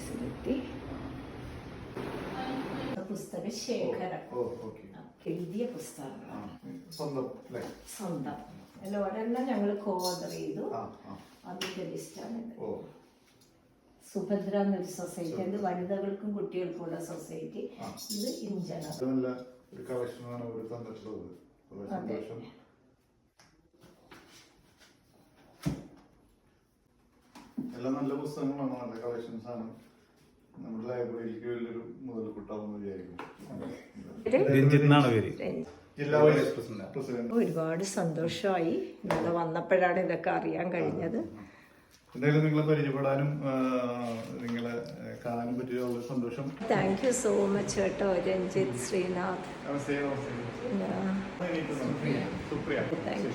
Facility പുസ്തക ശേഖരം. എഴുതിയ പുസ്തകങ്ങൾ ആ സ്വന്തം അല്ലേ? ഒരെണ്ണം ഞങ്ങൾ കോ ചെയ്തു. അതിന്റെ ലിസ്റ്റാണ് സുഭദ്ര എന്നൊരു സൊസൈറ്റി അത് വനിതകൾക്കും കുട്ടികൾക്കുള്ള സൊസൈറ്റി ഇത് ഇഞ്ചന ഒരു കളക്ഷനാണ് അവർ തന്നിട്ടുള്ളത് വളരെ അതെ. സന്തോഷം എല്ലാം നല്ല പുസ്തകങ്ങളാണ് നല്ല കളക്ഷൻസ് ആണ്. നമ്മുടെ ലൈബ്രറിയിലേക്ക് വലിയൊരു മുതൽ വിചാരിക്കുന്നു. ജില്ലാ വൈസ് പ്രസിഡന്റ് ഒരുപാട് സന്തോഷമായി ഇന്നലെ വന്നപ്പോഴാണ് ഇതൊക്കെ അറിയാൻ കഴിഞ്ഞത്. എന്തായാലും നിങ്ങളെ പരിചയപ്പെടാനും നിങ്ങളെ കാണാനും പറ്റിയ സന്തോഷം. താങ്ക് യു സോ മച്ച് കേട്ടോ Ranjith Sreenath. Supriya thank you